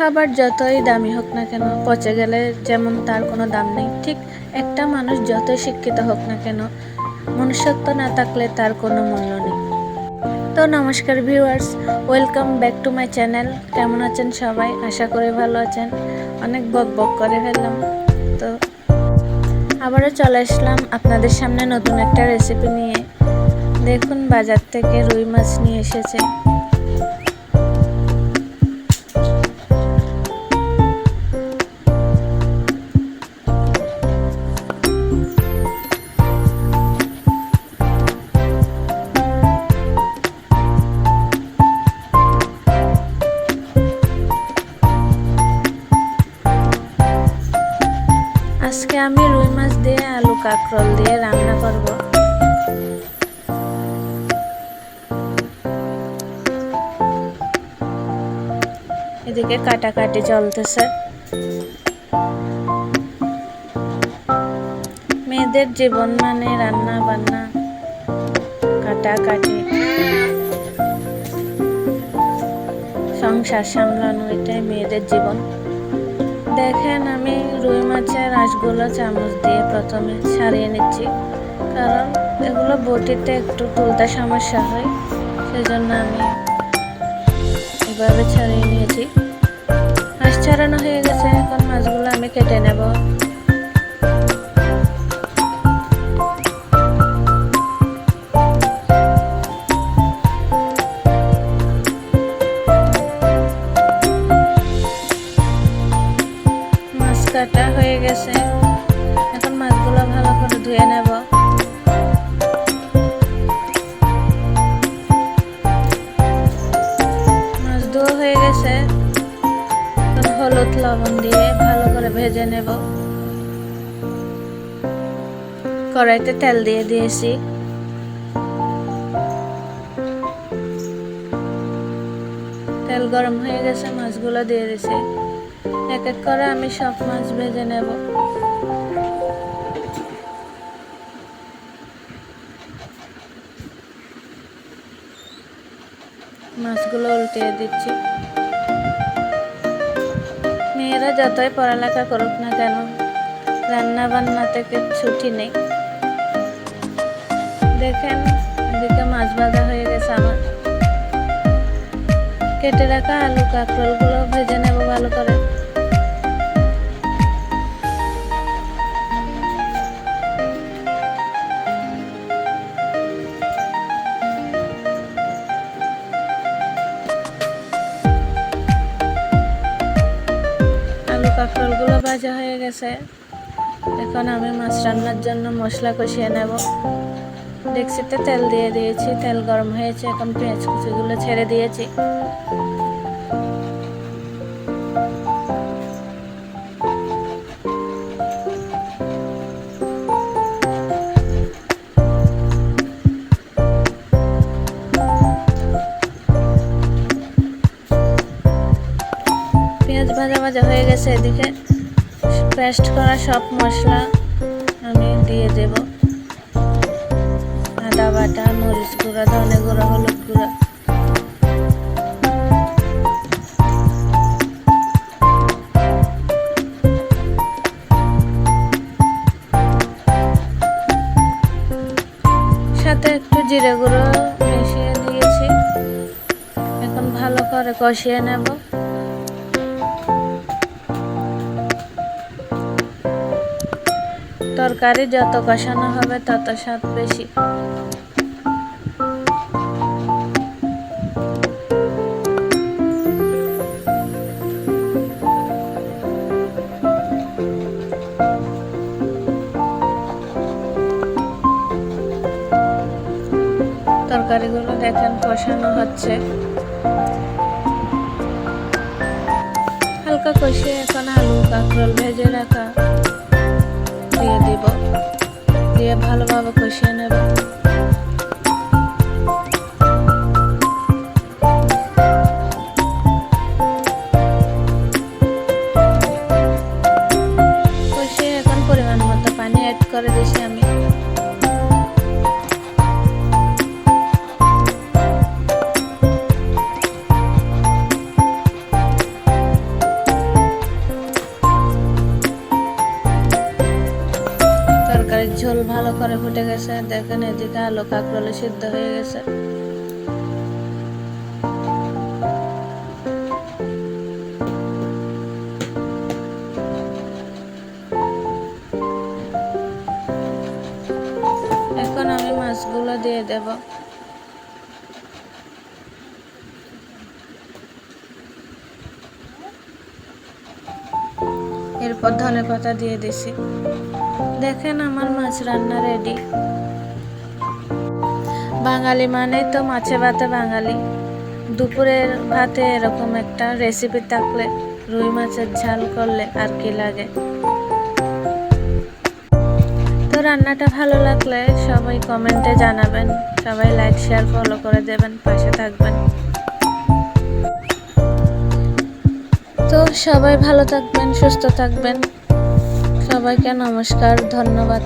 খাবার যতই দামি হোক না কেন, পচে গেলে যেমন তার কোনো দাম নেই, ঠিক একটা মানুষ যতই শিক্ষিত হোক না কেন, মনুষ্যত্ব না থাকলে তার কোনো মূল্য নেই। তো নমস্কার viewers welcome back to my channel কেমন আছেন সবাই? আশা করি ভালো আছেন। অনেক বক বক করে ফেললাম। তো আবারও চলে আসলাম আপনাদের সামনে নতুন একটা রেসিপি নিয়ে। দেখুন, বাজার থেকে রুই মাছ নিয়ে এসেছে। আজকে আমি রুই মাছ দিয়ে আলু কাঁকরোল দিয়ে রান্না করব। এদিকে কাটাকাটি চলতেছে। মেয়েদের জীবন মানে রান্না বান্না, কাটাকাটি। সংসার সামলানো এটাই মেয়েদের জীবন। দেখেন, আমি রুই মাছের রাসগোল্লা চামচ দিয়ে প্রথমে সারিয়ে নিচ্ছি। কারণ এগুলো বটিতে একটু তুলতে সমস্যা হয়, সেজন্য আমি এভাবে ছাড়িয়ে নিয়েছি। মাছ ছাড়ানো হয়ে গেছে, এখন মাছগুলো আমি কেটে নেব। হলুদ লবণ দিয়ে ভালো করে ভেজে নেব। কড়াইতে তেল দিয়ে দিয়েছি। তেল গরম হয়ে গেছে, মাছগুলো দিয়ে দিয়েছি। এক এক করে আমি সব মাছ ভেজে নেব। মাছগুলো উল্টিয়ে দিচ্ছি। যতই পড়ালেখা করুক না কেন রান্না বান্না থেকে ছুটি নেই? দেখেন, এদিকে মাছ ভাজা হয়ে গেছে আমার। কেটে রাখা আলু কাঁকরোলগুলো ভেজে নেব ভালো করে। কাঁকরোলগুলো ভাজা হয়ে গেছে। এখন আমি মাছ রান্নার জন্য মশলা কষিয়ে নেব। ডেক্সিতে তেল দিয়ে দিয়েছি, তেল গরম হয়েছে, এখন পেঁয়াজ কুচিগুলো ছেড়ে দিয়েছি। ভাজা ভাজা হয়ে গেছে, এদিকে পেস্ট করা সব মশলা আমি দিয়ে দেব। আদা বাটা, মরিচ গুঁড়া, ধনে গুঁড়া, হলুদ গুঁড়া। সাথে একটু জিরে গুঁড়ো মিশিয়ে দিয়েছি এখন ভালো করে কষিয়ে নেব। তরকারি যত কষানো হবে তত স্বাদ বেশি। তরকারিগুলো দেখেন কষানো হচ্ছে। হালকা কষিয়ে এখন আলু কাঁকরোল ভেজে রাখা। দিয়ে দিব। দিয়ে ভালোভাবে কষিয়ে নেব। কষিয়ে এখন পরিমাণ মতো পানি অ্যাড করে দিয়েছি আমি। ঝোল ভালো করে ফুটে গেছে। দেখেন এদিকে আলু কাঁকরোলে সিদ্ধ হয়ে গেছে। এখন আমি মাছগুলো দিয়ে দেব। এরপর ধনে পাতা দিয়ে দিছি। দেখেন আমার মাছ রান্না রেডি বাঙালি মানে তো মাছে ভাতে বাঙালি। দুপুরের ভাতে এরকম একটা রেসিপি থাকলে রুই মাছের ঝাল করলে আর কি লাগে। তো রান্নাটা ভালো লাগলে সবাই কমেন্টে জানাবেন, সবাই লাইক শেয়ার ফলো করে দেবেন, পাশে থাকবেন। সবাই ভালো থাকবেন সুস্থ থাকবেন। সবাইকে নমস্কার ধন্যবাদ।